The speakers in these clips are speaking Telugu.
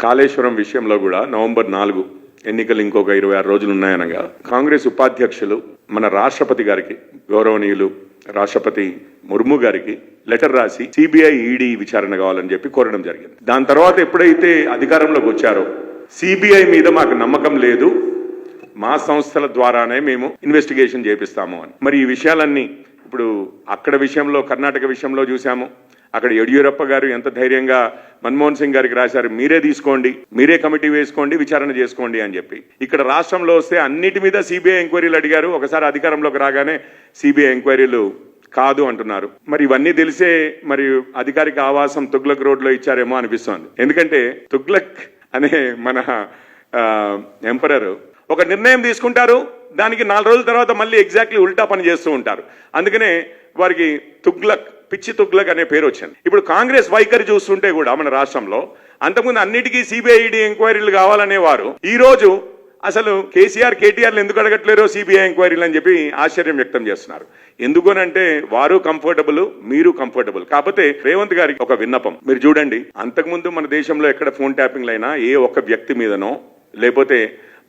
కాళేశ్వరం విషయంలో కూడా నవంబర్ నాలుగు ఎన్నికలు ఇంకొక ఇరవై ఆరు రోజులు ఉన్నాయనగా కాంగ్రెస్ ఉపాధ్యక్షులు మన రాష్ట్రపతి గారికి గౌరవనీయులు రాష్ట్రపతి ముర్ము గారికి లెటర్ రాసి సిబిఐ ఈడీ విచారణ కావాలని చెప్పి కోరడం జరిగింది. దాని తర్వాత ఎప్పుడైతే అధికారంలోకి వచ్చారో సిబిఐ మీద మాకు నమ్మకం లేదు. మా సంస్థల ద్వారానే మేము ఇన్వెస్టిగేషన్ చేపిస్తాము అని. మరి ఈ విషయాలన్నీ ఇప్పుడు అక్కడ విషయంలో కర్ణాటక విషయంలో చూసాము అక్కడ యడియూరప్ప గారు ఎంత ధైర్యంగా మన్మోహన్ సింగ్ గారికి రాశారు మీరే తీసుకోండి మీరే కమిటీ వేసుకోండి విచారణ చేసుకోండి అని చెప్పి. ఇక్కడ రాష్ట్రంలో వస్తే అన్నిటి మీద సిబిఐ ఎంక్వైరీలు అడిగారు. ఒకసారి అధికారంలోకి రాగానే సిబిఐ ఎంక్వైరీలు కాదు అంటున్నారు. మరి ఇవన్నీ తెలిసే మరి అధికారిక ఆవాసం తుగ్లక్ రోడ్లో ఇచ్చారేమో అనిపిస్తోంది. ఎందుకంటే తుగ్లక్ అనే మన ఎంపరర్ ఒక నిర్ణయం తీసుకుంటారు దానికి నాలుగు రోజుల తర్వాత మళ్ళీ ఎగ్జాక్ట్లీ ఉల్టా పని చేస్తూ ఉంటారు. అందుకనే వారికి తుగ్లక్ పిచ్చి తుగ్లక్ అనే పేరు వచ్చింది. ఇప్పుడు కాంగ్రెస్ వైఖరి చూస్తుంటే కూడా మన రాష్ట్రంలో అంతకుముందు అన్నిటికీ సిబిఐడి ఎంక్వైరీలు కావాలనేవారు ఈ రోజు అసలు కేసీఆర్ కేటీఆర్లు ఎందుకు అడగట్లేరో సిబిఐ ఎంక్వైరీలు అని చెప్పి ఆశ్చర్యం వ్యక్తం చేస్తున్నారు. ఎందుకనంటే వారు కంఫర్టబుల్ మీరు కంఫర్టబుల్ కాకపోతే రేవంత్ గారికి ఒక విన్నపం. మీరు చూడండి అంతకుముందు మన దేశంలో ఎక్కడ ఫోన్ ట్యాపింగ్లు అయినా ఏ ఒక్క వ్యక్తి మీదనో లేకపోతే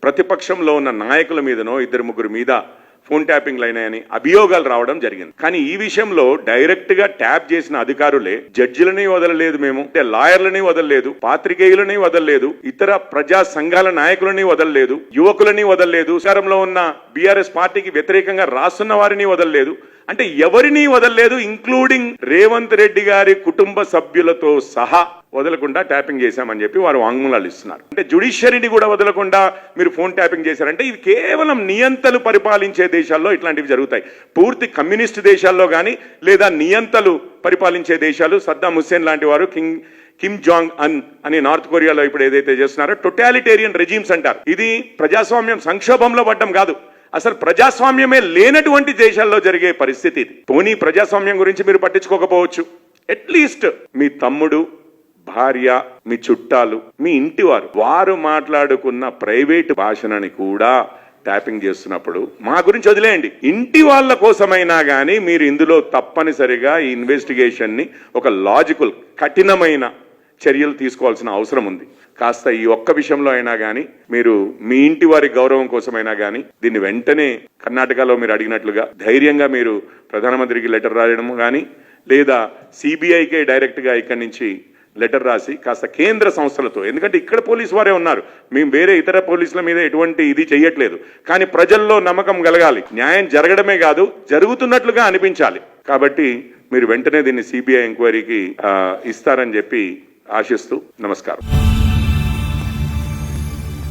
ప్రతిపక్షంలో ఉన్న నాయకుల మీదనో ఇద్దరు ముగ్గురు మీద ఫోన్ ట్యాపింగ్లు అయినాయని అభియోగాలు రావడం జరిగింది. కానీ ఈ విషయంలో డైరెక్ట్గా ట్యాప్ చేసిన అధికారులే జడ్జిలని వదలలేదు మేము అంటే లాయర్లని వదలలేదు పాత్రికేయులని వదలలేదు ఇతర ప్రజా సంఘాల నాయకులని వదలలేదు యువకులని వదలలేదు అధికారంలో ఉన్న బీఆర్ఎస్ పార్టీకి వ్యతిరేకంగా రాస్తున్న వారిని వదలలేదు. అంటే ఎవరిని వదలలేదు ఇంక్లూడింగ్ రేవంత్ రెడ్డి గారి కుటుంబ సభ్యులతో సహా వదలకుండా ట్యాపింగ్ చేశామని చెప్పి వారు వాంగ్మూలాలు ఇస్తున్నారు. అంటే జుడిషియరీని కూడా వదలకుండా మీరు ఫోన్ ట్యాపింగ్ చేశారంటే ఇది కేవలం నియంతలు పరిపాలించే దేశాల్లో ఇట్లాంటివి జరుగుతాయి. పూర్తి కమ్యూనిస్ట్ దేశాల్లో కానీ లేదా నియంతలు పరిపాలించే దేశాలు సద్దాం హుస్సేన్ లాంటి వారు కింగ్ కిమ్ జాంగ్ అన్ అని నార్త్ కొరియాలో ఇప్పుడు ఏదైతే చేస్తున్నారో టొటాలిటేరియన్ రెజీమ్స్ అంటారు. ఇది ప్రజాస్వామ్యం సంక్షోభంలో పడ్డం కాదు. అసలు ప్రజాస్వామ్యమే లేనటువంటి దేశాల్లో జరిగే పరిస్థితి ఇది. పోనీ ప్రజాస్వామ్యం గురించి మీరు పట్టించుకోకపోవచ్చు. అట్లీస్ట్ మీ తమ్ముడు భార్య మీ చుట్టాలు మీ ఇంటి వారు వారు మాట్లాడుకున్న ప్రైవేట్ భాషణని కూడా ట్యాపింగ్ చేస్తున్నప్పుడు మా గురించి వదిలేయండి. ఇంటి వాళ్ళ కోసమైనా కానీ మీరు ఇందులో తప్పనిసరిగా ఈ ఇన్వెస్టిగేషన్ని ఒక లాజికల్ కఠినమైన చర్యలు తీసుకోవాల్సిన అవసరం ఉంది. కాస్త ఈ ఒక్క విషయంలో అయినా కానీ మీరు మీ ఇంటి వారి గౌరవం కోసమైనా కానీ దీన్ని వెంటనే కర్ణాటకలో మీరు అడిగినట్లుగా ధైర్యంగా మీరు ప్రధానమంత్రికి లెటర్ రాయడం కానీ లేదా సిబిఐకే డైరెక్ట్గా ఇక్కడి నుంచి లెటర్ రాసి కాస్త కేంద్ర సంస్థలతో ఎందుకంటే ఇక్కడ పోలీసు వారే ఉన్నారు. మేము వేరే ఇతర పోలీసుల మీద ఎటువంటి ఇది చేయట్లేదు కానీ ప్రజల్లో నమ్మకం కలగాలి. న్యాయం జరగడమే కాదు జరుగుతున్నట్లుగా అనిపించాలి. కాబట్టి మీరు వెంటనే దీన్ని సిబిఐ ఎంక్వైరీకి ఇస్తారని చెప్పి ఆశిస్తూ నమస్కారం.